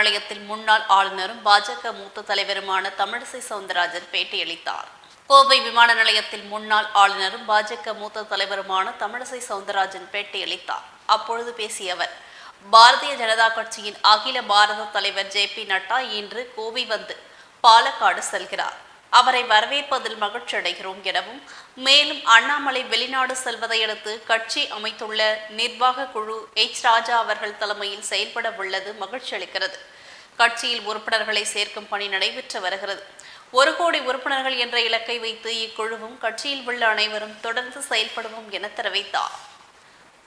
கோவை நிலையத்தில் முன்னாள் ஆளுநரும் பாஜக மூத்த தலைவருமான தமிழிசை சவுந்தரராஜன் பேட்டியளித்தார். கோவை விமான நிலையத்தில் முன்னாள் ஆளுநரும் பாஜக மூத்த தலைவருமான தமிழிசை சவுந்தரராஜன் பேட்டியளித்தார். அப்பொழுது பேசிய அவர் பாரதிய ஜனதா கட்சியின் அகில பாரத தலைவர் ஜே பி நட்டா இன்று கோவை வந்து பாலக்காடு செல்கிறார். அவரை வரவேற்பதில் மகிழ்ச்சி அடைகிறோம் எனவும் மேலும் அண்ணாமலை வெளிநாடு செல்வதையடுத்து கட்சி அமைத்துள்ள நிர்வாக குழு எச். ராஜா அவர்கள் தலைமையில் செயல்பட உள்ளது மகிழ்ச்சி அளிக்கிறது கட்சியில் உறுப்பினர்களை சேர்க்கும் பணி நடைபெற்று வருகிறது. ஒரு கோடி உறுப்பினர்கள் என்ற இலக்கை வைத்து இக்குழுவும் கட்சியில் உள்ள அனைவரும் தொடர்ந்து செயல்படுவோம் என தெரிவித்தார்.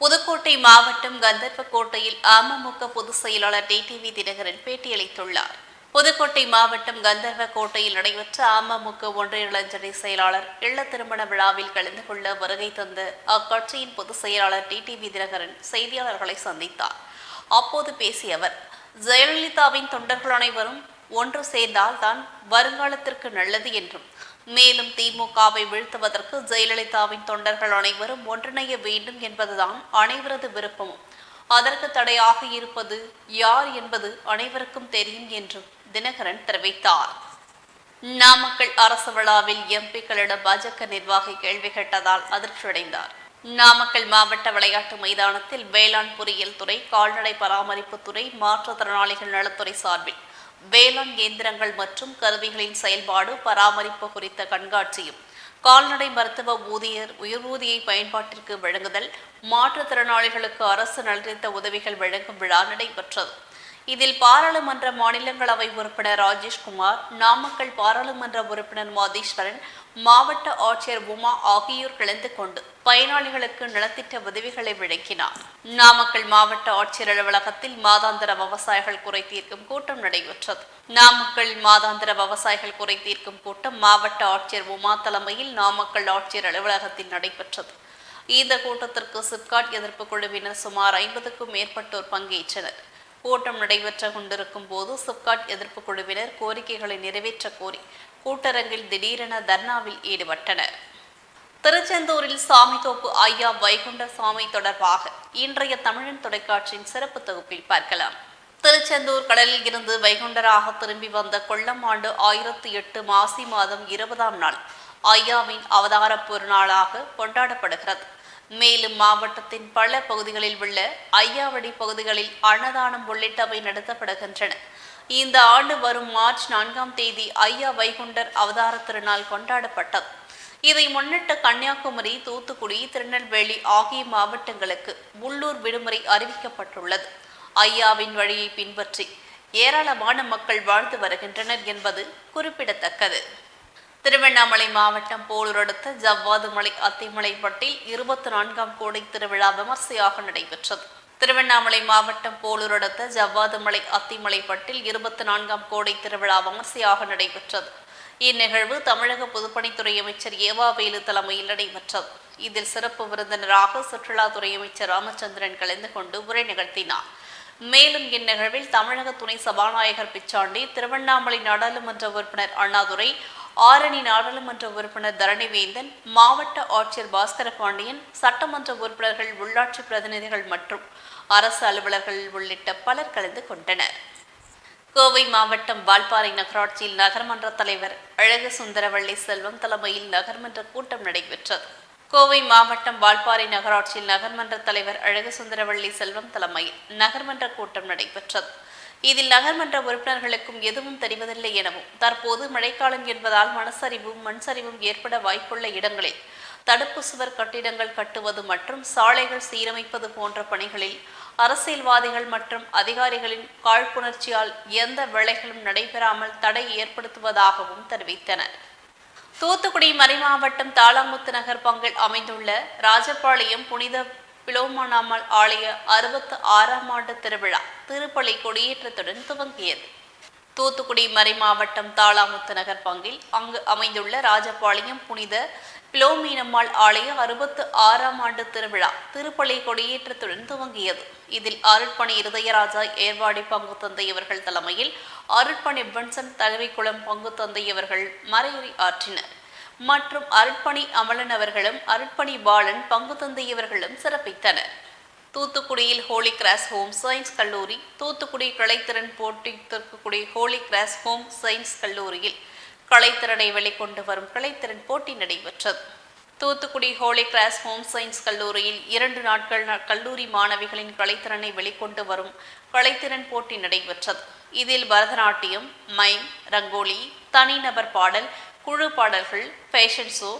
புதுக்கோட்டை மாவட்டம் கந்தர்வக்கோட்டையில் அமமுக பொதுச் செயலாளர் டிடிவி தினகரன் பேட்டியளித்துள்ளார். புதுக்கோட்டை மாவட்டம் கந்தர்வக்கோட்டையில் நடைபெற்ற அமமுக ஒன்றிய இளஞ்சடை செயலாளர் இல்ல திருமண விழாவில் கலந்து கொள்ள வருகை தந்த அக்கட்சியின் பொதுச் செயலாளர் டிடிவி தினகரன் செய்தியாளர்களை சந்தித்தார். அப்போது பேசிய அவர் ஜெயலலிதாவின் தொண்டர்கள் அனைவரும் ஒன்று சேர்ந்தால் தான் வருங்காலத்திற்கு நல்லது என்றும் மேலும் திமுகவை வீழ்த்துவதற்கு ஜெயலலிதாவின் தொண்டர்கள் அனைவரும் ஒன்றிணைய வேண்டும் என்பதுதான் அனைவரது விருப்பமும். அதற்கு தடையாக இருப்பது யார் என்பது அனைவருக்கும் தெரியும் என்றும் தினகரன் தெரிவித்தார். நாமக்கல் அரசு விழாவில் எம்பிக்களிடம் பாஜக நிர்வாகி கேள்வி கேட்டதால் அதிர்ச்சியடைந்தார். நாமக்கல் மாவட்ட விளையாட்டு மைதானத்தில் வேளாண் பொறியியல் துறை கால்நடை பராமரிப்புத்துறை மாற்றுத்திறனாளிகள் நலத்துறை சார்பில் வேளாண் இயந்திரங்கள் மற்றும் கருவிகளின் செயல்பாடு பராமரிப்பு குறித்த கண்காட்சியும் கால்நடை மருத்துவ ஊதியர் உயர்வூதியை பயன்பாட்டிற்கு வழங்குதல் மாற்றுத்திறனாளிகளுக்கு அரசு நலத்திட்ட உதவிகள் வழங்கும் விழா நடைபெற்றது. இதில் பாராளுமன்ற மாநிலங்களவை உறுப்பினர் ராஜேஷ்குமார் நாமக்கல் பாராளுமன்ற உறுப்பினர் மாதீஸ்வரன் மாவட்ட ஆட்சியர் உமா ஆகியோர் கலந்து கொண்டு பயனாளிகளுக்கு நலத்திட்ட உதவிகளை வழங்கினார். நாமக்கல் மாவட்ட ஆட்சியர் அலுவலகத்தில் மாதாந்திர விவசாயிகள் குறை தீர்க்கும் கூட்டம் நடைபெற்றது. நாமக்கல் மாதாந்திர விவசாயிகள் குறை தீர்க்கும் கூட்டம் மாவட்ட ஆட்சியர் உமா தலைமையில் நாமக்கல் ஆட்சியர் அலுவலகத்தில் நடைபெற்றது. இந்த கூட்டத்திற்கு சிப்காட் எதிர்ப்பு குழுவினர் சுமார் ஐம்பதுக்கும் மேற்பட்டோர் பங்கேற்றனர். கூட்டம் நடைபெற்ற கொண்டிருக்கும் போது சிப்காட் எதிர்ப்பு குழுவினர் கோரிக்கைகளை நிறைவேற்ற கோரி கூட்டரங்கில் திடீரென தர்ணாவில் ஈடுபட்டனர். திருச்செந்தூரில் சாமித்தோப்பு ஐயா வைகுண்ட சாமி தொடர்பாக இன்றைய தமிழன் தொலைக்காட்சியின் சிறப்பு தொகுப்பில் பார்க்கலாம். திருச்செந்தூர் கடலில் இருந்து வைகுண்டராக திரும்பி வந்த கொள்ளம் ஆண்டு ஆயிரத்தி எட்டு மாசி மாதம் இருபதாம் நாள் ஐயாவின் அவதார பொருநாளாக கொண்டாடப்படுகிறது. மேலும் மாவட்டத்தின் பல பகுதிகளில் உள்ள ஐயாவடி பகுதிகளில் அன்னதானம் உள்ளிட்டவை நடத்தப்படுகின்றன. இந்த ஆண்டு வரும் மார்ச் நான்காம் தேதி ஐயா வைகுண்டர் அவதார திருநாள் கொண்டாடப்பட்டது. இதை முன்னிட்டு கன்னியாகுமரி தூத்துக்குடி திருநெல்வேலி ஆகிய மாவட்டங்களுக்கு உள்ளூர் விடுமுறை அறிவிக்கப்பட்டுள்ளது. ஐயாவின் வழியை பின்பற்றி ஏராளமான மக்கள் வாழ்ந்து வருகின்றனர் என்பது குறிப்பிடத்தக்கது. திருவண்ணாமலை மாவட்டம் போலூர் அடுத்த ஜவ்வாதுமலை அத்திமலைப்பட்டில் இருபத்தி நான்காம் கோடை திருவிழா விமர்சையாக நடைபெற்றது. திருவண்ணாமலை மாவட்டம் போலூர் அடுத்த ஜவ்வாதுமலை அத்திமலைப்பட்டில் இருபத்தி நான்காம் கோடை திருவிழா விமர்சையாக நடைபெற்றது. இந்நிகழ்வு தமிழக பொதுப்பணித்துறை அமைச்சர் ஏவாவேலு தலைமையில் நடைபெற்றது. இதில் சிறப்பு விருந்தினராக சுற்றுலாத்துறை அமைச்சர் ராமச்சந்திரன் கலந்து கொண்டு உரை நிகழ்த்தினார். மேலும் இந்நிகழ்வில் தமிழக துணை சபாநாயகர் பிச்சாண்டி திருவண்ணாமலை நாடாளுமன்ற உறுப்பினர் அண்ணாதுரை ஆரணி நாடாளுமன்ற உறுப்பினர் தரணிவேந்தன் மாவட்ட ஆட்சியர் பாஸ்கர பாண்டியன் சட்டமன்ற உறுப்பினர்கள் உள்ளாட்சி பிரதிநிதிகள் மற்றும் அரசு அலுவலர்கள் உள்ளிட்ட பலர் கலந்து கொண்டனர். கோவை மாவட்டம் வால்பாறை நகராட்சியில் நகர்மன்ற தலைவர் அழகு சுந்தரவள்ளி செல்வம் தலைமையில் நகர்மன்ற கூட்டம் நடைபெற்றது. கோவை மாவட்டம் வால்பாறை நகராட்சியில் நகர்மன்ற தலைவர் அழகு சுந்தரவள்ளி செல்வம் தலைமையில் நகர்மன்ற கூட்டம் நடைபெற்றது. இதில் நகர்மன்ற உறுப்பினர்களுக்கும் எதுவும் தெரிவதில்லை எனவும் தற்போது மழைக்காலம் என்பதால் மணசரிவும் மண் சரிவும் ஏற்பட வாய்ப்புள்ள இடங்களில் தடுப்பு சுவர் கட்டிடங்கள் கட்டுவது மற்றும் சாலைகள் சீரமைப்பது போன்ற பணிகளில் அரசியல்வாதிகள் மற்றும் அதிகாரிகளின் காழ்ப்புணர்ச்சியால் எந்த வேலைகளும் நடைபெறாமல் தடை ஏற்படுத்துவதாகவும் தெரிவித்தனர். தூத்துக்குடி மறைமாவட்டம் தாளாமுத்து நகர் பங்கில் அமைந்துள்ள ராஜபாளையம் புனித பிலோமனாமல் ஆலய அறுபத்து ஆறாம் ஆண்டு திருவிழா திருப்பலி கொடியேற்றத்துடன் துவங்கியது. தூத்துக்குடி மறை மாவட்டம் தாளாமுத்து நகர் பங்கில் அங்கு அமைந்துள்ள ராஜபாளையம் புனித பிலோமீனம்மாள் ஆலய அறுபத்து ஆறாம் ஆண்டு திருவிழா திருப்பலி கொடியேற்றத்துடன் துவங்கியது. இதில் அருட்பணி இருதயராஜா ஏர்வாடி பங்கு தந்தையவர்கள் தலைமையில் அருட்பணி வின்சன் தலைமைக்குளம் பங்கு தந்தையவர்கள் மறையுரை ஆற்றினர். மற்றும் அருட்பணி அமலன் அவர்களும் அருட்பணி பாலன் பங்கு தந்தையவர்களும் சிறப்பித்தனர். தூத்துக்குடியில் ஹோலி கிராஸ் ஹோம் சயின்ஸ் கல்லூரி தூத்துக்குடி கலைத்திறன் போட்டி Thoothukudi Holy Cross Home Science கல்லூரியில் கலைத்திறனை வெளிக்கொண்டு வரும் கலைத்திறன் போட்டி நடைபெற்றது. Thoothukudi Holy Cross Home Science கல்லூரியில் இரண்டு நாட்கள் கல்லூரி மாணவிகளின் கலைத்திறனை வெளிக்கொண்டு வரும் கலைத்திறன் போட்டி நடைபெற்றது. இதில் பரதநாட்டியம் மைம் ரங்கோலி தனிநபர் பாடல் குழு பாடல்கள் ஃபேஷன் ஷோ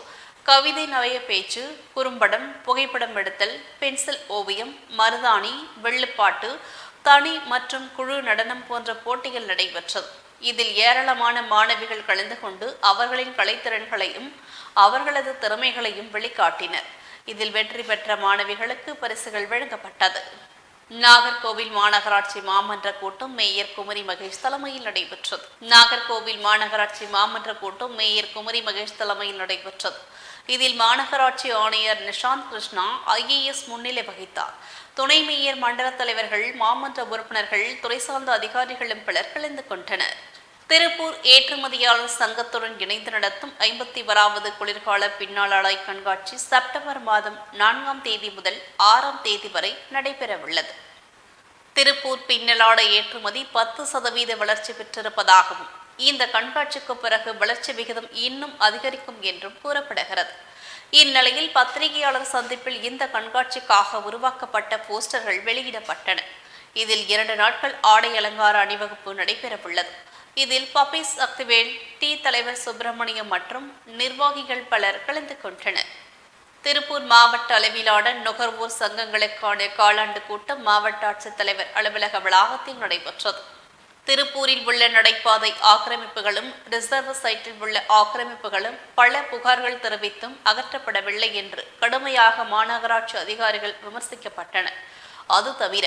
கவிதை நவைய பேச்சு குறும்படம் புகைப்படம் எடுத்தல் பென்சில் ஓவியம் மருதாணி வெள்ளுப்பாட்டு தனி மற்றும் குழு நடனம் போன்ற போட்டிகள் நடைபெற்றது. இதில் ஏராளமான மாணவிகள் கலந்து கொண்டு அவர்களின் கலைத்திறன்களையும் அவர்களது திறமைகளையும் வெளிக்காட்டினர். இதில் வெற்றி பெற்ற மாணவிகளுக்கு பரிசுகள் வழங்கப்பட்டது. நாகர்கோவில் மாநகராட்சி மாமன்ற கூட்டம் மேயர் குமரி மகேஷ் தலைமையில் நடைபெற்றது. நாகர்கோவில் மாநகராட்சி மாமன்ற கூட்டம் மேயர் குமரி மகேஷ் தலைமையில் நடைபெற்றது. இதில் மாநகராட்சி ஆணையர் நிஷாந்த் கிருஷ்ணா ஐஏஎஸ் முன்னிலை வகித்தார். துணை மேயர் மண்டல தலைவர்கள் மாமன்ற உறுப்பினர்கள் துறை சார்ந்த அதிகாரிகளும் பலர் கலந்து கொண்டனர். திருப்பூர் ஏற்றுமதியாளர் சங்கத்துடன் இணைந்து நடத்தும் ஐம்பத்தி ஓராவது குளிர்கால பின்னாளாய் கண்காட்சி செப்டம்பர் மாதம் நான்காம் தேதி முதல் ஆறாம் தேதி வரை நடைபெறவுள்ளது. திருப்பூர் பின்னலாடை ஏற்றுமதி பத்து சதவீத வளர்ச்சி பெற்றிருப்பதாகவும் இந்த கண்காட்சிக்கு பிறகு வளர்ச்சி விகிதம் இன்னும் அதிகரிக்கும் என்றும் கூறப்படுகிறது. இந்நிலையில் பத்திரிகையாளர் சந்திப்பில் இந்த கண்காட்சிக்காக உருவாக்கப்பட்ட போஸ்டர்கள் வெளியிடப்பட்டன. இதில் இரண்டு நாட்கள் ஆடை அலங்கார அணிவகுப்பு நடைபெறவுள்ளது. இதில் பப்பீஸ் சக்திவேல் டி தலைவர் சுப்பிரமணியம் மற்றும் நிர்வாகிகள் பலர் கலந்து கொண்டனர். திருப்பூர் மாவட்ட அளவிலான நுகர்வோர் சங்கங்களுக்கான காலாண்டு கூட்டம் மாவட்ட ஆட்சித்தலைவர் அலுவலக வளாகத்தில் நடைபெற்றது. திருப்பூரில் உள்ள நடைபாதை ஆக்கிரமிப்புகளும் ரிசர்வ் சைட்டில் உள்ள ஆக்கிரமிப்புகளும் பல புகார்கள் தெரிவித்தும் அகற்றப்படவில்லை என்று கடுமையாக மாநகராட்சி அதிகாரிகள் விமர்சிக்கப்பட்டனர். அது தவிர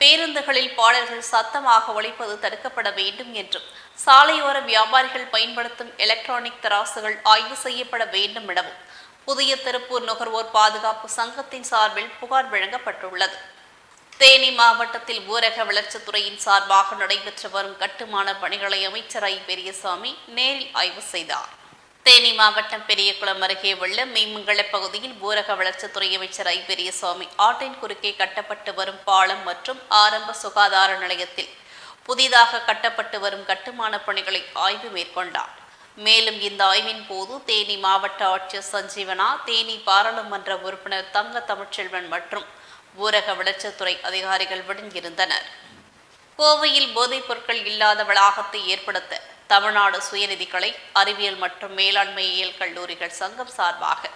பேருந்துகளில் பாடல்கள் சத்தமாக ஒழிப்பது தடுக்கப்பட வேண்டும் என்றும் சாலையோர வியாபாரிகள் பயன்படுத்தும் எலக்ட்ரானிக் தராசுகள் ஆய்வு செய்யப்பட வேண்டும் எனவும் புதிய திருப்பூர் நுகர்வோர் பாதுகாப்பு சங்கத்தின் சார்பில் புகார் வழங்கப்பட்டுள்ளது. தேனி மாவட்டத்தில் ஊரக வளர்ச்சித்துறையின் சார்பாக நடைபெற்று வரும் கட்டுமான பணிகளை அமைச்சர் ஐ பெரியசாமி நேரில் ஆய்வு செய்தார். தேனி மாவட்டம் பெரியகுளம் அருகே உள்ள மீமங்கல பகுதியில் ஊரக வளர்ச்சித்துறை அமைச்சர் ஐ பெரியசாமி ஆற்றின் குறுக்கே கட்டப்பட்டு வரும் பாலம் மற்றும் ஆரம்ப சுகாதார நிலையத்தில் புதிதாக கட்டப்பட்டு வரும் கட்டுமான பணிகளை ஆய்வு மேற்கொண்டார். மேலும் இந்த ஆய்வின் போது தேனி மாவட்ட ஆட்சியர் சஞ்சீவனா தேனி பாராளுமன்ற உறுப்பினர் தங்க தமிழ்ச்செல்வன் மற்றும் ஊரக வளர்ச்சித்துறை அதிகாரிகள் இருந்தனர் கோவையில் போதைப் பொருட்கள் இல்லாத வளாகத்தை ஏற்படுத்த தமிழ்நாடு சுயநிதிகளை அறிவியல் மற்றும் மேலாண்மையியல் கல்லூரிகள் சங்கம் சார்பாக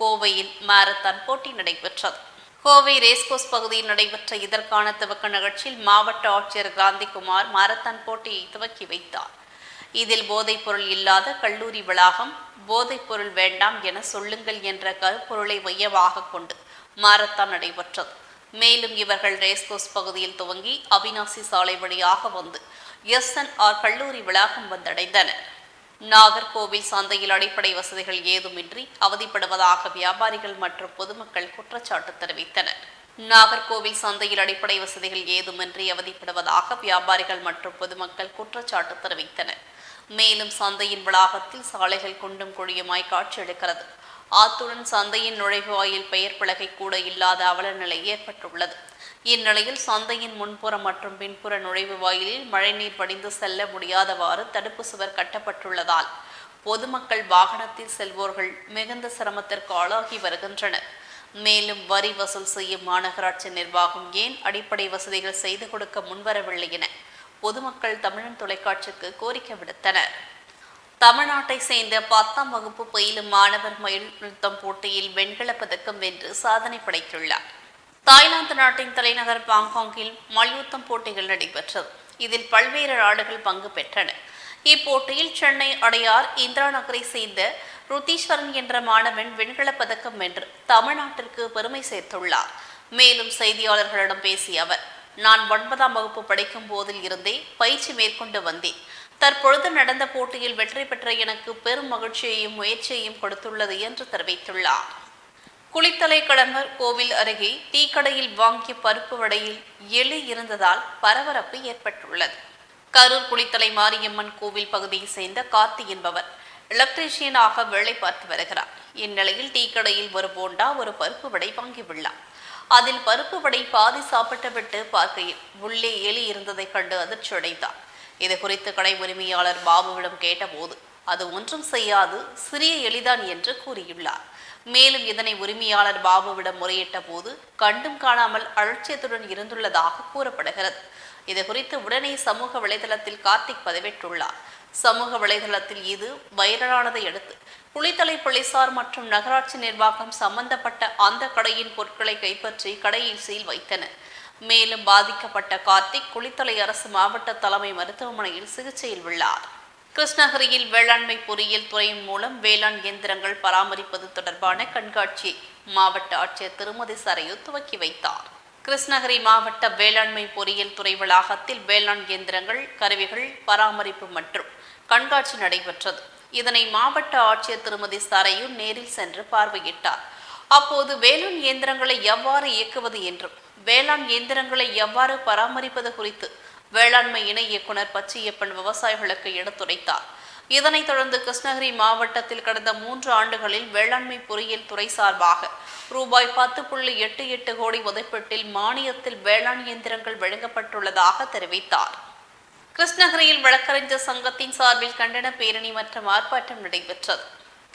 கோவையில் மாரத்தான் போட்டி நடைபெற்றது. கோவை ரேஸ்கோஸ் பகுதியில் நடைபெற்ற இதற்கான துவக்க நிகழ்ச்சியில் மாவட்ட ஆட்சியர் காந்திகுமார் மாரத்தான் போட்டியை துவக்கி வைத்தார். இதில் போதைப்பொருள் இல்லாத கல்லூரி வளாகம் போதைப்பொருள் வேண்டாம் என சொல்லுங்கள் என்ற கருப்பொருளை மையமாக கொண்டு மாரத்தான் நடைபெற்றது. மேலும் இவர்கள் ரேஸ்கோஸ் பகுதியில் துவங்கி அவினாசி சாலை வழியாக வந்து எஸ்என்ஆர் கல்லூரி வளாகம் வந்தடைந்தனர் நாகர்கோவில் சந்தையில் அடிப்படை வசதிகள் ஏதுமின்றி அவதிப்படுவதாக வியாபாரிகள் மற்றும் பொதுமக்கள் குற்றச்சாட்டு தெரிவித்தனர். நாகர்கோவில் சந்தையில் அடிப்படை வசதிகள் ஏதுமின்றி அவதிப்படுவதாக வியாபாரிகள் மற்றும் பொதுமக்கள் குற்றச்சாட்டு தெரிவித்தனர். மேலும் சந்தையின் வளாகத்தில் சாலைகள் குண்டும் குழியுமாய் காட்சியளிக்கிறது. ஆத்துடன் சந்தையின் நுழைவாயில் பெயர் பலகை கூட இல்லாத அவல நிலை ஏற்பட்டுள்ளது. இந்நிலையில் சந்தையின் முன்புற மற்றும் பின்புற நுழைவு வாயிலில் மழைநீர் வடிந்து செல்ல முடியாதவாறு தடுப்பு சுவர் கட்டப்பட்டுள்ளதால் பொதுமக்கள் வாகனத்தில் செல்வோர்கள் மிகுந்த சிரமத்திற்கு ஆளாகி வருகின்றனர். மேலும் வரி வசூல் செய்யும் மாநகராட்சி நிர்வாகம் ஏன் அடிப்படை வசதிகள் செய்து கொடுக்க முன்வரவில்லை என பொதுமக்கள் தமிழன் தொலைக்காட்சிக்கு கோரிக்கை விடுத்தனர். தமிழ்நாட்டை சேர்ந்த பத்தாம் வகுப்பு பயிலும் மாணவர் மயில் நிறுத்தம் போட்டியில் வெண்கலப் பதக்கம் வென்று சாதனை படைத்துள்ளார். தாய்லாந்து நாட்டின் தலைநகர் பாங்காங்கில் மல்யுத்தம் போட்டிகள் நடைபெற்றது. இதில் பல்வேறு நாடுகள் பங்கு பெற்றன. இப்போட்டியில் சென்னை அடையார் இந்திரா நகரை சேர்ந்த ருத்தீஸ்வரன் என்ற மாணவன் வெண்கலப் பதக்கம் வென்று தமிழ்நாட்டிற்கு பெருமை சேர்த்துள்ளார். மேலும் செய்தியாளர்களிடம் பேசிய அவர் நான் ஒன்பதாம் வகுப்பு படிக்கும் போதில் இருந்தே பயிற்சி மேற்கொண்டு வந்தேன். தற்பொழுது நடந்த போட்டியில் வெற்றி பெற்ற எனக்கு பெரும் மகிழ்ச்சியையும் முயற்சியையும் கொடுத்துள்ளது என்று தெரிவித்துள்ளார். குளித்தலை கடம்பர் கோவில் அருகே டீ கடையில் வாங்கிய பருப்பு வடையில் எலி இருந்ததால் பரபரப்பு ஏற்பட்டுள்ளது. கரூர் குளித்தலை மாரியம்மன் கோவில் பகுதியை சேர்ந்த கார்த்தி என்பவர் எலக்ட்ரீஷியனாக வேலை பார்த்து வருகிறார். இந்நிலையில் டீ கடையில் ஒரு போண்டா ஒரு பருப்பு வடை வாங்கியுள்ளார். அதில் பருப்பு வடை பாதி சாப்பிட்டு விட்டு பார்க்கையில் உள்ளே எலி இருந்ததைக் கண்டு அதிர்ச்சியடைந்தார். இது குறித்து கடை உரிமையாளர் பாபுவிடம் கேட்டபோது அது ஒன்றும் செய்யாது சிறிய எளிதான் என்று கூறியுள்ளார். மேலும் இதனை உரிமையாளர் பாபுவிடம் முறையிட்ட போது கண்டும் காணாமல் அலட்சியத்துடன் இருந்துள்ளதாக கூறப்படுகிறது. இது குறித்து உடனே சமூக வலைதளத்தில் கார்த்திக் பதிவிட்டுள்ளார். சமூக வலைதளத்தில் இது வைரலானதை அடுத்து குளித்தலை போலீசார் மற்றும் நகராட்சி நிர்வாகம் சம்பந்தப்பட்ட அந்த கடையின் பொருட்களை கைப்பற்றி கடையில் சீல் வைத்தனர். மேலும் பாதிக்கப்பட்ட கார்த்திக் குளித்தலை அரசு மாவட்ட தலைமை மருத்துவமனையில் சிகிச்சையில் உள்ளார். கிருஷ்ணகிரியில் வேளாண்மை பொறியியல் துறையின் மூலம் வேளாண் இயந்திரங்கள் பராமரிப்பது தொடர்பான கண்காட்சியை மாவட்ட ஆட்சியர் திருமதி சரையு துவக்கி வைத்தார். கிருஷ்ணகிரி மாவட்ட வேளாண்மை பொறியியல் துறை வளாகத்தில் வேளாண் இயந்திரங்கள் கருவிகள் பராமரிப்பு மற்றும் கண்காட்சி நடைபெற்றது. இதனை மாவட்ட ஆட்சியர் திருமதி சரையு நேரில் சென்று பார்வையிட்டார். அப்போது வேளாண் இயந்திரங்களை எவ்வாறு இயக்குவது என்றும் வேளாண் இயந்திரங்களை எவ்வாறு பராமரிப்பது குறித்து வேளாண்மை இணை இயக்குனர் பச்சையப்பன் விவசாயிகளுக்கு எடுத்துரைத்தார். இதனைத் தொடர்ந்து கிருஷ்ணகிரி மாவட்டத்தில் கடந்த மூன்று ஆண்டுகளில் வேளாண்மை பொறியியல் துறை சார்பாக ரூபாய் பத்து புள்ளி எட்டு எட்டு கோடி மதிப்பீட்டில் மானியத்தில் வேளாண் இயந்திரங்கள் வழங்கப்பட்டுள்ளதாக தெரிவித்தார். கிருஷ்ணகிரியில் வழக்கறிஞர் சங்கத்தின் சார்பில் கண்டன பேரணி மற்றும் ஆர்ப்பாட்டம் நடைபெற்றது.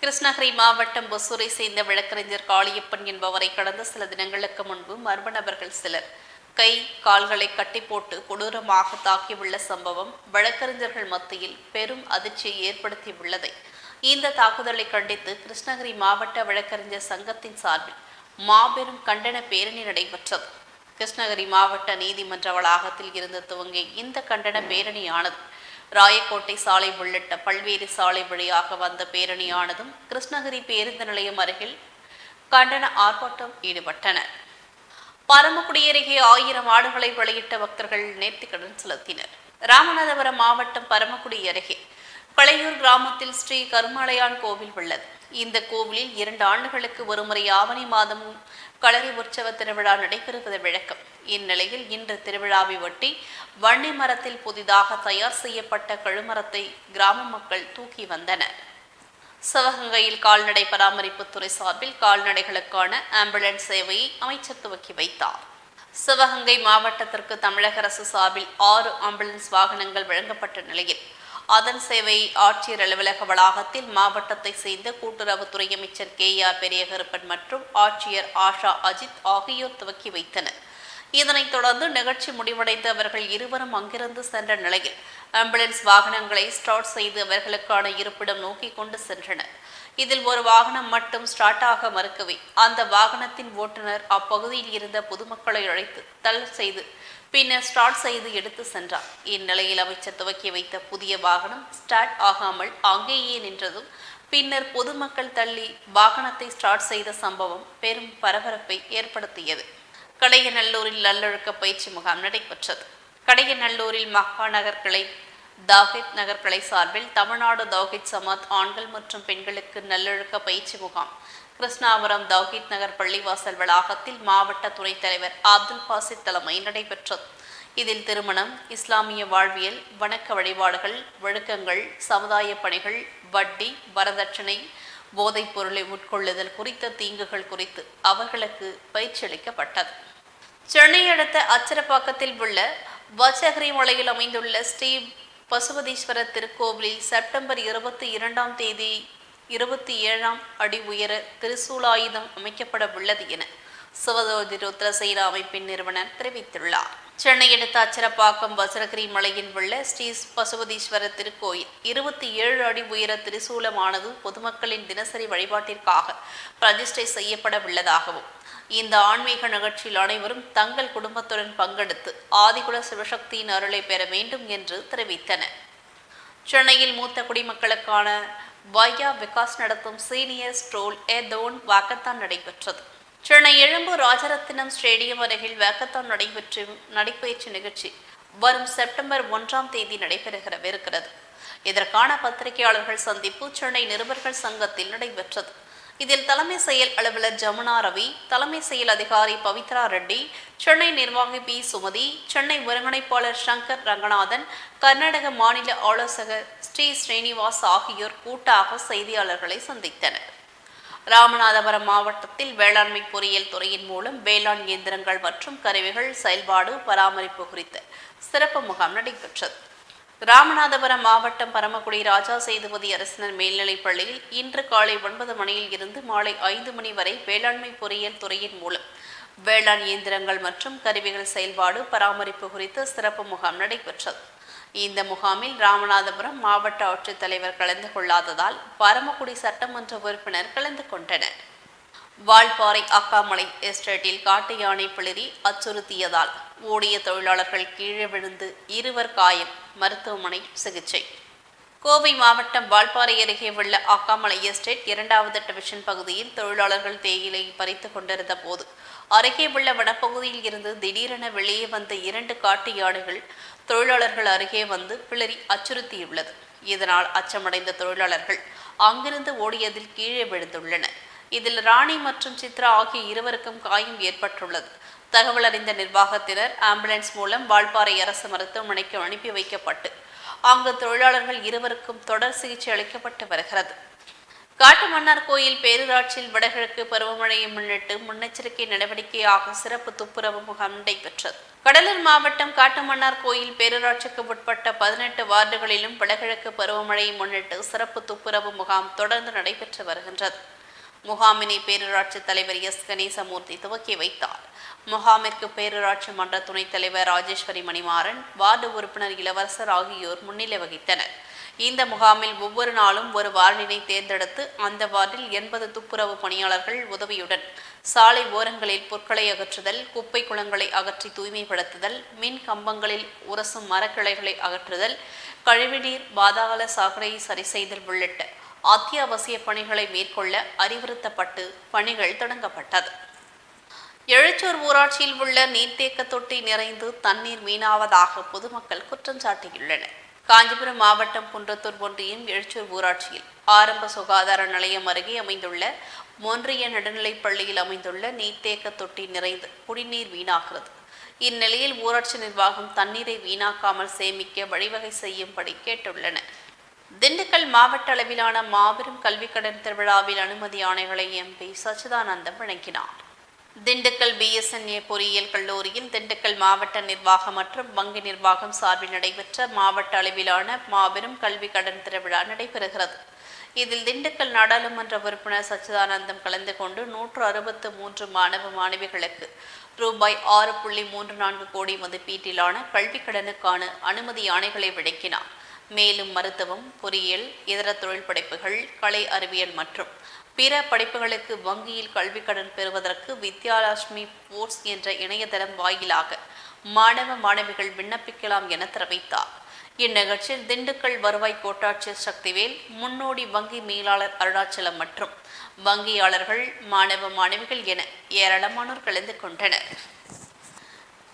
கிருஷ்ணகிரி மாவட்டம் பொசூரை சேர்ந்த வழக்கறிஞர் காளியப்பன் என்பவரை கடந்த சில தினங்களுக்கு முன்பு மர்ம நபர்கள் சிலர் கை கால்களை கட்டி போட்டு கொடூரமாக தாக்கியுள்ள சம்பவம் வழக்கறிஞர்கள் மத்தியில் பெரும் அதிர்ச்சியை ஏற்படுத்தியுள்ளதை. இந்த தாக்குதலை கண்டித்து கிருஷ்ணகிரி மாவட்ட வழக்கறிஞர் சங்கத்தின் சார்பில் மாபெரும் கண்டன பேரணி நடைபெற்றது. கிருஷ்ணகிரி மாவட்ட நீதிமன்ற வளாகத்தில் இருந்து துவங்கிய இந்த கண்டன பேரணியானது ராயக்கோட்டை சாலை உள்ளிட்ட பல்வேறு சாலை வழியாக வந்த பேரணியானதும் கிருஷ்ணகிரி பேருந்து நிலையம் அருகில் கண்டன ஆர்ப்பாட்டம் ஈடுபட்டனர் பரமக்குடி அருகே ஆயிரம் ஆடுகளை வெளியிட்ட பக்தர்கள் நேர்த்திக்கடன் செலுத்தினர். ராமநாதபுரம் மாவட்டம் பரமக்குடி அருகே பழையூர் கிராமத்தில் ஸ்ரீ கருமாலயான் கோவில் உள்ளது. இந்த கோவிலில் இரண்டு ஆண்டுகளுக்கு ஒருமுறை ஆவணி மாதம் களரி உற்சவ திருவிழா நடைபெறுவது வழக்கம். இந்நிலையில் இன்று திருவிழாவை ஒட்டி வன்னி மரத்தில் புதிதாக தயார் செய்யப்பட்ட கழுமரத்தை கிராம மக்கள் தூக்கி வந்தனர். சிவகங்கையில் கால்நடை பராமரிப்புத்துறை சார்பில் கால்நடைகளுக்கான ஆம்புலன்ஸ் சேவையை அமைச்சர் துவக்கி வைத்தார். சிவகங்கை மாவட்டத்திற்கு தமிழக அரசு சார்பில் ஆறு ஆம்புலன்ஸ் வாகனங்கள் வழங்கப்பட்ட நிலையில் அதன் சேவையை ஆட்சியர் அலுவலக வளாகத்தில் மாவட்டத்தை சேர்ந்த கூட்டுறவுத்துறை அமைச்சர் கே. ஆர். பெரியகருப்பன் மற்றும் ஆட்சியர் ஆஷா அஜித் ஆகியோர் துவக்கி வைத்தனர். இதனைத் தொடர்ந்து நிகழ்ச்சி முடிவடைந்து அவர்கள் இருவரும் அங்கிருந்து சென்ற நிலையில் ஆம்புலன்ஸ் வாகனங்களை ஸ்டார்ட் செய்து அவர்களுக்கான இருப்பிடம் நோக்கி கொண்டு சென்றனர். இதில் ஒரு வாகனம் மட்டும் ஸ்டார்ட் ஆக மறுக்கவே அந்த வாகனத்தின் ஓட்டுநர் அப்பகுதியில் இருந்த பொதுமக்களை அழைத்து தள்ள செய்து பின்னர் ஸ்டார்ட் செய்து எடுத்து சென்றார். இந்நிலையில் அமைச்சர் துவக்கி வைத்த புதிய வாகனம் ஸ்டார்ட் ஆகாமல் அங்கேயே நின்றதும் பின்னர் பொதுமக்கள் தள்ளி வாகனத்தை ஸ்டார்ட் செய்த சம்பவம் பெரும் பரபரப்பை ஏற்படுத்தியது. கடையநல்லூரில் நல்லொழுக்க பயிற்சி முகாம் நடைபெற்றது. கடையநல்லூரில் மகாநகர் கிளை தாஹித் நகர் கிளை சார்பில் தமிழ்நாடு தௌஹித் சமாத் ஆண்கள் மற்றும் பெண்களுக்கு நல்லொழுக்க பயிற்சி முகாம். கிருஷ்ணாபுரம் தௌஹித் நகர் பள்ளிவாசல் வளாகத்தில் மாவட்ட துணைத் தலைவர் அப்துல் பாசித் தலைமை நடைபெற்றது. இதில் திருமணம் இஸ்லாமிய வாழ்வியல் வணக்க வழிபாடுகள் ஒழுக்கங்கள் சமுதாய பணிகள் வட்டி வரதட்சணை போதைப் பொருளை உட்கொள்ளுதல் குறித்த தீங்குகள் குறித்து அவர்களுக்கு பயிற்சி அளிக்கப்பட்டது. சென்னை அடுத்த அச்சரப்பாக்கத்தில் உள்ள வச்சகிரி மலையில் அமைந்துள்ள ஸ்ரீ பசுபதீஸ்வரர் திருக்கோவிலில் செப்டம்பர் இருபத்தி இரண்டாம் தேதி இருபத்தி ஏழாம் அடி உயர திருசூலாயுதம் அமைக்கப்பட உள்ளது என சிவஜோதி ருத்ரசேனா அமைப்பின் நிறுவனர் தெரிவித்துள்ளார். சென்னை அடுத்த அச்சரப்பாக்கம் வசரகிரி மலையில் உள்ள ஸ்ரீ பசுபதீஸ்வரர் திருக்கோயில் இருபத்தி ஏழு அடி உயர திரிசூலமானது பொதுமக்களின் தினசரி வழிபாட்டிற்காக பிரதிஷ்டை செய்யப்பட உள்ளதாகவும் இந்த ஆன்மீக நிகழ்ச்சியில் அனைவரும் தங்கள் குடும்பத்துடன் பங்கெடுத்து ஆதிகுல சிவசக்தியின் அருளை பெற வேண்டும் என்று தெரிவித்தனர். சென்னையில் மூத்த குடிமக்களுக்கான வையா விகாஸ் நடத்தும் senior strollathon walkathon நடைபெற்றது. சென்னை எழும்பூர் ராஜரத்தினம் ஸ்டேடியம் அருகில் வேக்கத்தான் நடைபெற்று நடைபயிற்சி நிகழ்ச்சி வரும் செப்டம்பர் ஒன்றாம் தேதி நடைபெறுகிறவிருக்கிறது. இதற்கான பத்திரிகையாளர்கள் சந்திப்பு சென்னை நிருபர்கள் சங்கத்தில் நடைபெற்றது. இதில் தலைமை செயல் அலுவலர் ஜமுனா ரவி தலைமை செயல் அதிகாரி பவித்ரா ரெட்டி சென்னை நிர்வாகி பி. சுமதி சென்னை ஒருங்கிணைப்பாளர் சங்கர் ரங்கநாதன் கர்நாடக மாநில ஆலோசகர் ஸ்ரீ ஸ்ரீனிவாஸ் ஆகியோர் கூட்டாக செய்தியாளர்களை சந்தித்தனர். ராமநாதபுரம் மாவட்டத்தில் வேளாண்மை பொறியியல் துறையின் மூலம் வேளாண் இயந்திரங்கள் மற்றும் கருவிகள் செயல்பாடு பராமரிப்பு குறித்த சிறப்பு முகாம் நடைபெற்றது. ராமநாதபுரம் மாவட்டம் பரமக்குடி ராஜா சேதுபதி அரசினர் மேல்நிலைப் பள்ளியில் இன்று காலை ஒன்பது மணியில் இருந்து மாலை ஐந்து மணி வரை வேளாண்மை பொறியியல் துறையின் மூலம் வேளாண் இயந்திரங்கள் மற்றும் கருவிகள் செயல்பாடு பராமரிப்பு குறித்த சிறப்பு முகாம் நடைபெற்றது. இந்த முகாமில் ராமநாதபுரம் மாவட்ட ஆட்சித்தலைவர் கலந்து கொள்ளாததால் பரமக்குடி சட்டமன்ற உறுப்பினர் கலந்து கொண்டனர். வால்பாறை அக்காமலை எஸ்டேட்டில் காட்டு யானை பிளிரி அச்சுறுத்தியதால் ஓடிய தொழிலாளர்கள் கீழே விழுந்து இருவர் காயம் மருத்துவமனை சிகிச்சை. கோவை மாவட்டம் வால்பாறை அருகே உள்ள அக்காமலை எஸ்டேட் இரண்டாவது டிவிஷன் பகுதியில் தொழிலாளர்கள் தேயிலை பறித்து கொண்டிருந்த போது அருகே உள்ள வனப்பகுதியில் இருந்து திடீரென வெளியே வந்த இரண்டு காட்டு யானைகள் தொழிலாளர்கள் அருகே வந்து பிளறி அச்சுறுத்தியுள்ளது. இதனால் அச்சமடைந்த தொழிலாளர்கள் அங்கிருந்து ஓடியதில் கீழே விழுந்துள்ளனர். இதில் ராணி மற்றும் சித்ரா ஆகிய இருவருக்கும் காயம் ஏற்பட்டுள்ளது. தகவல் அறிந்த நிர்வாகத்தினர் ஆம்புலன்ஸ் மூலம் வால்பாறை அரசு மருத்துவமனைக்கு அனுப்பி வைக்கப்பட்டு அங்கு தொழிலாளர்கள் இருவருக்கும் தொடர் சிகிச்சை அளிக்கப்பட்டு வருகிறது. காட்டுமன்னார் கோயில் பேரூராட்சியில் வடகிழக்கு பருவமழையை முன்னிட்டு முன்னெச்சரிக்கை நடவடிக்கையாக சிறப்பு துப்புரவு முகாம் நடைபெற்றது. கடலூர் மாவட்டம் காட்டுமன்னார் கோயில் பேரூராட்சிக்கு உட்பட்ட பதினெட்டு வார்டுகளிலும் வடகிழக்கு பருவமழையை முன்னிட்டு சிறப்பு துப்புரவு முகாம் தொடர்ந்து நடைபெற்று வருகின்றது. முகாமினை பேரூராட்சி தலைவர் எஸ். கணேசமூர்த்தி துவக்கி வைத்தார். முகாமிற்கு பேரூராட்சி மன்ற துணைத் தலைவர் ராஜேஸ்வரி மணிமாறன் வார்டு உறுப்பினர் இளவரசர் ஆகியோர் முன்னிலை வகித்தனர். இந்த முகாமில் ஒவ்வொரு நாளும் ஒரு வார்டினை தேர்ந்தெடுத்து அந்த வார்டில் எண்பது துப்புரவு பணியாளர்கள் உதவியுடன் சாலை ஓரங்களில் பொருட்களை அகற்றுதல் குப்பை குளங்களை அகற்றி தூய்மைப்படுத்துதல் மின் கம்பங்களில் உரசும் மரக்கிளைகளை அகற்றுதல் கழிவுநீர் பாதாள சாக்கடையை சரி செய்தல் உள்ளிட்ட அத்தியாவசிய பணிகளை மேற்கொள்ள அறிவுறுத்தப்பட்டு பணிகள் தொடங்கப்பட்டது. எழுச்சூர் ஊராட்சியில் உள்ள நீர்த்தேக்க தொட்டி நிறைந்து தண்ணீர் வீணாவதாக பொதுமக்கள் குற்றம் சாட்டியுள்ளனர். காஞ்சிபுரம் மாவட்டம் குன்றத்தூர் ஒன்றியம் எழுச்சூர் ஊராட்சியில் ஆரம்ப சுகாதார நிலையம் அருகே அமைந்துள்ள ஒன்றிய நடுநிலைப் பள்ளியில் அமைந்துள்ள நீர்த்தேக்க தொட்டி நிறைந்து குடிநீர் வீணாகிறது. இந்நிலையில் ஊராட்சி நிர்வாகம் தண்ணீரை வீணாக்காமல் சேமிக்க வழிவகை செய்யும்படி கேட்டுள்ளனர். திண்டுக்கல் மாவட்ட அளவிலான மாபெரும் கல்விக்கடன் திருவிழாவில் அனுமதி ஆணைகளை எம்பி சச்சிதானந்தம் வழங்கினார். திண்டுக்கல் பிஎஸ்என்ஏ பொறியியல் கல்லூரியில் திண்டுக்கல் மாவட்ட நிர்வாகம் மற்றும் வங்கி நிர்வாகம் சார்பில் நடைபெற்ற மாவட்ட அளவிலான மாபெரும் கல்வி கடன் திருவிழா நடைபெறுகிறது. இதில் திண்டுக்கல் நாடாளுமன்ற உறுப்பினர் சச்சிதானந்தம் கலந்து கொண்டு நூற்று அறுபத்து மூன்று மாணவ மாணவிகளுக்கு ரூபாய் ஆறு புள்ளி மூன்று நான்கு கோடி மதிப்பீட்டிலான கல்வி கடனுக்கான அனுமதி ஆணைகளை விளக்கினார் மேலும் மருத்துவம் பொறியியல் இதர தொழில் படைப்புகள் கலை அறிவியல் மற்றும் பிற படைப்புகளுக்கு வங்கியில் கல்வி கடன் பெறுவதற்கு வித்யாலட்சுமி போர்ஸ் என்ற இணையதளம் வாயிலாக மாணவ மாணவிகள் விண்ணப்பிக்கலாம் என தெரிவித்தார். இந்நிகழ்ச்சியில் திண்டுக்கல் வருவாய் கோட்டாட்சியர் சக்திவேல் முன்னோடி வங்கி மேலாளர் அருணாச்சலம் மற்றும் வங்கியாளர்கள் மாணவ மாணவிகள் என ஏராளமானோர் கலந்து கொண்டனர்.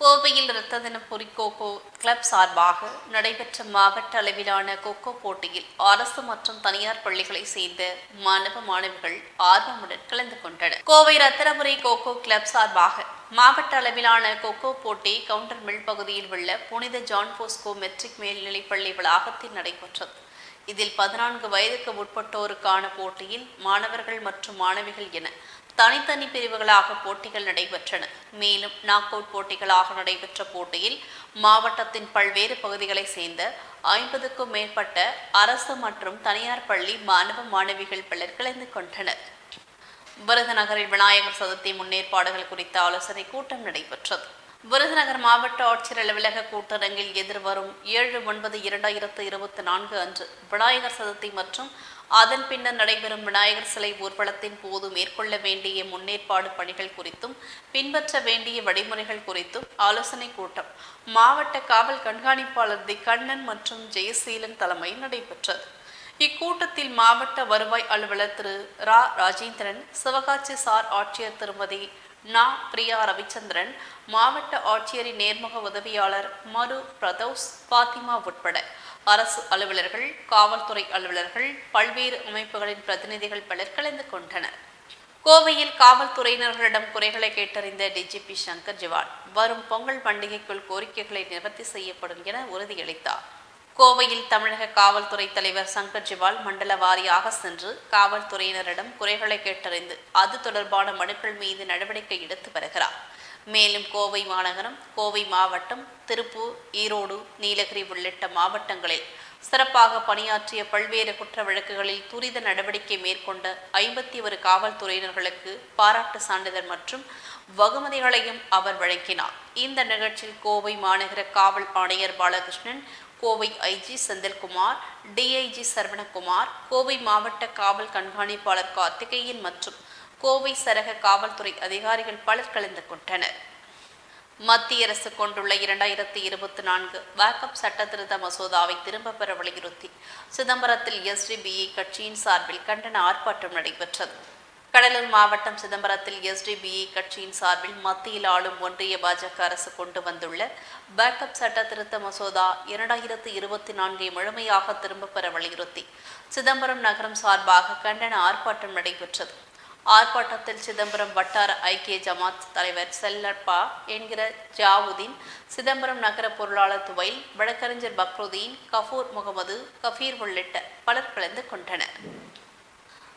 கோவையில் இரத்த தின பொறி கோகோ கிளப் சார்பாக நடைபெற்ற மாவட்ட அளவிலான கொக்கோ போட்டியில் அரசு மற்றும் தனியார் பள்ளிகளை சேர்ந்த மாணவ மாணவிகள் ஆர்வமுடன் கலந்து கொண்டனர். கோவை ரத்தினபுரி கோகோ கிளப் சார்பாக மாவட்ட அளவிலான கொக்கோ போட்டி கவுண்டர் மில் பகுதியில் உள்ள புனித ஜான் போஸ்கோ மெட்ரிக் மேல்நிலைப் பள்ளி வளாகத்தில் நடைபெற்றது. இதில் பதினான்கு வயதுக்கு உட்பட்டோருக்கான போட்டியில் மாணவர்கள் மற்றும் மாணவிகள் என தனித்தனி பிரிவுகளாக போட்டிகள் நடைபெற்றன. மேலும் நாக் அவுட் போட்டிகளாக நடைபெற்ற போட்டியில் மாவட்டத்தின் பல்வேறு பகுதிகளை சேர்ந்த ஐம்பதுக்கும் மேற்பட்ட அரசு மற்றும் தனியார் பள்ளி மாணவ மாணவிகள் பலர் கலந்து கொண்டனர். விருதுநகரில் விநாயகர் சதுர்த்தி முன்னேற்பாடுகள் குறித்த ஆலோசனை கூட்டம் நடைபெற்றது. விருதுநகர் மாவட்ட ஆட்சியர் அலுவலக கூட்டரங்கில் எதிர்வரும் ஏழு ஒன்பது இரண்டாயிரத்து இருபத்தி நான்கு அன்று விநாயகர் சதுர்த்தி மற்றும் அதன் பின்னர் நடைபெறும் விநாயகர் சிலை ஊர்வலத்தின் போது மேற்கொள்ள வேண்டிய முன்னேற்பாடு பணிகள் குறித்தும் பின்பற்ற வேண்டிய வழிமுறைகள் குறித்தும் ஆலோசனை கூட்டம். மாவட்ட காவல் கண்காணிப்பாளர் தி. கண்ணன் மற்றும் ஜெயசீலன் தலைமையில் நடைபெற்றது. இக்கூட்டத்தில் மாவட்ட வருவாய் அலுவலர் திரு. ரா. ராஜேந்திரன் சிவகாட்சி சார் ஆட்சியர் திருமதி நா. பிரியா ரவிச்சந்திரன் மாவட்ட ஆட்சியரின் நேர்முக உதவியாளர் மரு. பிரதோஸ் பாத்திமா உட்பட அரசு அலுவலர்கள் காவல்துறை அலுவலர்கள் பல்வேறு அமைப்புகளின் பிரதிநிதிகள் பலர் கலந்து கொண்டனர். கோவையில் காவல்துறையினர்களிடம் குறைகளை கேட்டறிந்த டிஜிபி சங்கர் ஜிவான் வரும் பொங்கல் பண்டிகைக்குள் கோரிக்கைகளை நிவர்த்தி செய்யப்படும் என உறுதியளித்தார். கோவையில் தமிழக காவல்துறை தலைவர் சங்கர் ஜிவால் மண்டல வாரியாக சென்று காவல்துறையினரிடம் குறைகளை கேட்டறிந்து அது தொடர்பான மனுக்கள் மீது நடவடிக்கை எடுத்து வருகிறார். மேலும் கோவை மாநகரம் கோவை மாவட்டம் திருப்பூர் ஈரோடு நீலகிரி உள்ளிட்ட மாவட்டங்களில் சிறப்பாக பணியாற்றிய பல்வேறு குற்ற வழக்குகளில் துரித நடவடிக்கை மேற்கொண்ட ஐம்பத்தி ஒரு காவல்துறையினர்களுக்கு பாராட்டு சான்றிதழ் மற்றும் வகுமதிகளையும் அவர் வழங்கினார். இந்த நிகழ்ச்சியில் கோவை மாநகர காவல் ஆணையர் பாலகிருஷ்ணன் கோவை ஐஜி செந்தில்குமார் டிஐஜி சரவணகுமார் கோவை மாவட்ட காவல் கண்காணிப்பாளர் கார்த்திகேயன் மற்றும் கோவை சரக காவல்துறை அதிகாரிகள் பலர் கலந்து கொண்டனர். மத்திய அரசு கொண்டுள்ள இரண்டாயிரத்தி இருபத்தி நான்கு பேக்கப் சட்ட திருத்த மசோதாவை திரும்ப பெற வலியுறுத்தி சிதம்பரத்தில் எஸ்டிபிஐ கட்சியின் சார்பில் கண்டன ஆர்ப்பாட்டம் நடைபெற்றது. கடலூர் மாவட்டம் சிதம்பரத்தில் எஸ்டிபிஐ கட்சியின் சார்பில் மத்தியில் ஆளும் ஒன்றிய பாஜக அரசு கொண்டு வந்துள்ள பேக்கப் சட்ட திருத்த மசோதா இரண்டாயிரத்து இருபத்தி நான்கை முழுமையாக திரும்பப் பெற வலியுறுத்தி சிதம்பரம் நகரம் சார்பாக கண்டன ஆர்ப்பாட்டம் நடைபெற்றது. ஆர்ப்பாட்டத்தில் சிதம்பரம் வட்டார ஐக்கிய ஜமாத் தலைவர் செல்லப்பா என்கிற ஜாவுதீன் சிதம்பரம் நகர பொருளாளர் துவைல் வழக்கறிஞர் பக்ருதீன் கஃபூர் முகமது கஃபீர் உள்ளிட்ட பலர் கலந்து கொண்டனர்.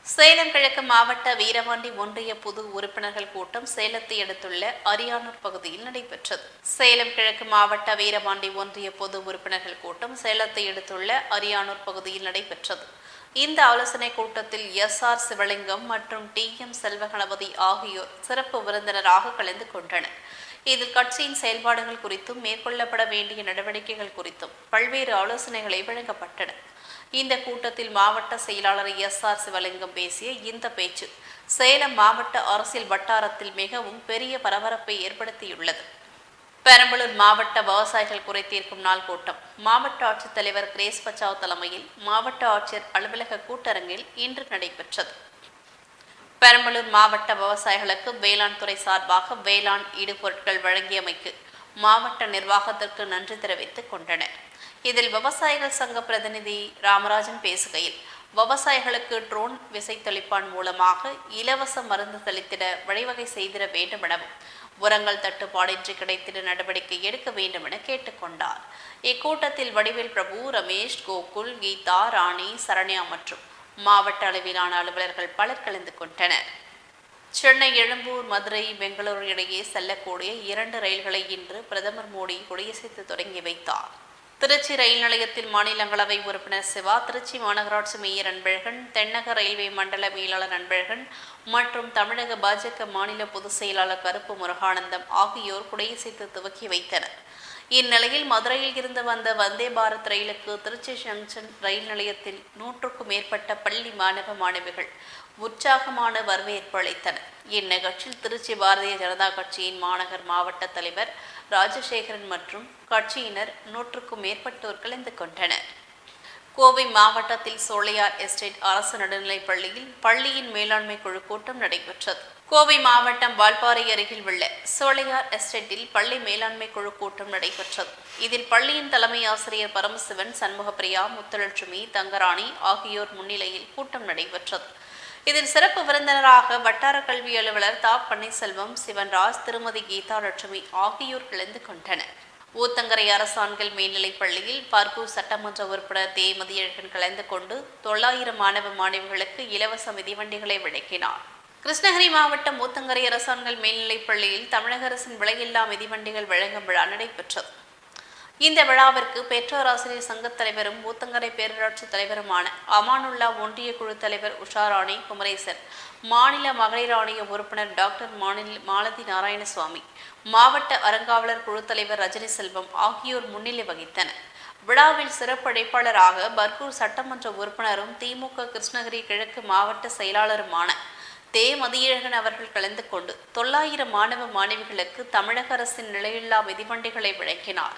சேலம் கிழக்கு மாவட்ட வீரவாண்டி ஒன்றிய பொது உறுப்பினர்கள் கூட்டம் சேலத்தை அடுத்துள்ள அரியானூர் பகுதியில் நடைபெற்றது. சேலம் கிழக்கு மாவட்ட வீரவாண்டி ஒன்றிய பொது உறுப்பினர்கள் கூட்டம் சேலத்தை அடுத்துள்ள அரியானூர் பகுதியில் நடைபெற்றது. இந்த ஆலோசனை கூட்டத்தில் எஸ் ஆர் சிவலிங்கம் மற்றும் டி எம் செல்வகணபதி ஆகியோர் சிறப்பு விருந்தினராக கலந்து கொண்டனர். இதில் கட்சியின் செயல்பாடுகள் குறித்தும் மேற்கொள்ளப்பட வேண்டிய நடவடிக்கைகள் குறித்தும் பல்வேறு ஆலோசனைகளை வழங்கப்பட்டன. இந்த கூட்டத்தில் மாவட்ட செயலாளர் எஸ் ஆர் சிவலிங்கம் பேசிய இந்த பேச்சு சேலம் மாவட்ட அரசியல் வட்டாரத்தில் மிகவும் பெரிய பரபரப்பை ஏற்படுத்தியுள்ளது. பெரம்பலூர் மாவட்ட விவசாயிகள் குறை தீர்க்கும் நாள் கூட்டம். மாவட்ட ஆட்சித்தலைவர் கிரேஸ் பச்சாவ் தலைமையில் மாவட்ட ஆட்சியர் அலுவலக கூட்டரங்கில் இன்று நடைபெற்றது. பெரம்பலூர் மாவட்ட விவசாயிகளுக்கு வேளாண் துறை சார்பாக வேளாண் இடுபொருட்கள் வழங்கியமைக்கு மாவட்ட நிர்வாகத்திற்கு நன்றி தெரிவித்துக் கொண்டனர். இதில் விவசாயிகள் சங்க பிரதிநிதி ராமராஜன் பேசுகையில் விவசாயிகளுக்கு ட்ரோன் விசை தெளிப்பான் மூலமாக இலவச மருந்து தெளித்திட வழிவகை செய்திட வேண்டும் எனவும் உரங்கள் தட்டுப்பாடின்றி கிடைத்திட நடவடிக்கை எடுக்க வேண்டும் என கேட்டுக்கொண்டார். இக்கூட்டத்தில் வடிவேல் பிரபு ரமேஷ் கோகுல் கீதா ராணி சரண்யா மற்றும் மாவட்ட அளவிலான அலுவலர்கள் பலர் கலந்து கொண்டனர். சென்னை எழும்பூர் மதுரை பெங்களூரு இடையே செல்லக்கூடிய இரண்டு ரயில்களை இன்று பிரதமர் மோடி கொடியசைத்து தொடங்கி வைத்தார். திருச்சி ரயில் நிலையத்தில் மாநிலங்களவை உறுப்பினர் சிவா திருச்சி மாநகராட்சி மேயர் அன்பழகன் தென்னக ரயில்வே மண்டல மேலாளர் அன்பழகன் மற்றும் தமிழக பாஜக மாநில பொதுச் செயலாளர் கருப்பு முருகானந்தம் ஆகியோர் குடியசைத்து துவக்கி வைத்தனர். இந்நிலையில் மதுரையில் இருந்து வந்த வந்தே பாரத் ரயிலுக்கு திருச்சி ஜங்ஷன் ரயில் நிலையத்தில் நூற்றுக்கும் மேற்பட்ட பள்ளி மாணவ மாணவிகள் உற்சாகமான வரவேற்பு அளித்தனர். இந்நிகழ்ச்சியில் திருச்சி பாரதிய ஜனதா கட்சியின் மாநகர் மாவட்ட தலைவர் ராஜசேகரன் மற்றும் கட்சியினர் நூற்றுக்கும் மேற்பட்டோர் கலந்து கொண்டனர். கோவை மாவட்டத்தில் சோழையார் எஸ்டேட் அரசு நடுநிலைப் பள்ளியில் பள்ளியின் மேலாண்மை குழு கூட்டம் நடைபெற்றது. கோவை மாவட்டம் வால்பாறை அருகில் உள்ள சோழையார் எஸ்டேட்டில் பள்ளி மேலாண்மை குழு கூட்டம் நடைபெற்றது. இதில் பள்ளியின் தலைமை ஆசிரியர் பரமசிவன் சண்முகப்பிரியா முத்துலட்சுமி தங்கராணி ஆகியோர் முன்னிலையில் கூட்டம் நடைபெற்றது. இதில் சிறப்பு விருந்தினராக வட்டார கல்வி அலுவலர் தா. பன்னீர்செல்வம் சிவன்ராஜ் திருமதி கீதா லட்சுமி ஆகியோர் கலந்து கொண்டனர். ஊத்தங்கரை அரசாண்கள் மேல்நிலைப் பள்ளியில் பர்கூர் சட்டமன்ற உறுப்பினர் தேமதி அழகன் கலந்து கொண்டு தொள்ளாயிரம் மாணவ மாணவிகளுக்கு இலவச மிதிவண்டிகளை விளக்கினார் கிருஷ்ணகிரி மாவட்டம் ஊத்தங்கரை அரசாண்கள் மேல்நிலைப் பள்ளியில் தமிழக அரசின் விலையில்லா மிதிவண்டிகள் வழங்கும் விழா நடைபெற்றது. இந்த விழாவிற்கு பெற்றோர் ஆசிரியர் சங்கத் தலைவரும் ஊத்தங்கரை பேரூராட்சி தலைவருமான அமானுல்லா ஒன்றிய குழு தலைவர் உஷாராணி குமரேசன் மாநில மகளிர் ஆணைய உறுப்பினர் டாக்டர் மாநில மாலதி நாராயணசுவாமி மாவட்ட அறங்காவலர் குழு தலைவர் ரஜினி செல்வம் ஆகியோர் முன்னிலை வகித்தனர். விழாவில் சிறப்பு அழைப்பாளராக பர்கூர் சட்டமன்ற உறுப்பினரும் திமுக கிருஷ்ணகிரி கிழக்கு மாவட்ட செயலாளருமான தே. மதியழகன் அவர்கள் கலந்து கொண்டு தொள்ளாயிரம் மாணவ மாணவிகளுக்கு தமிழக அரசின் நிலையில்லா மிதிவண்டிகளை வழங்கினார்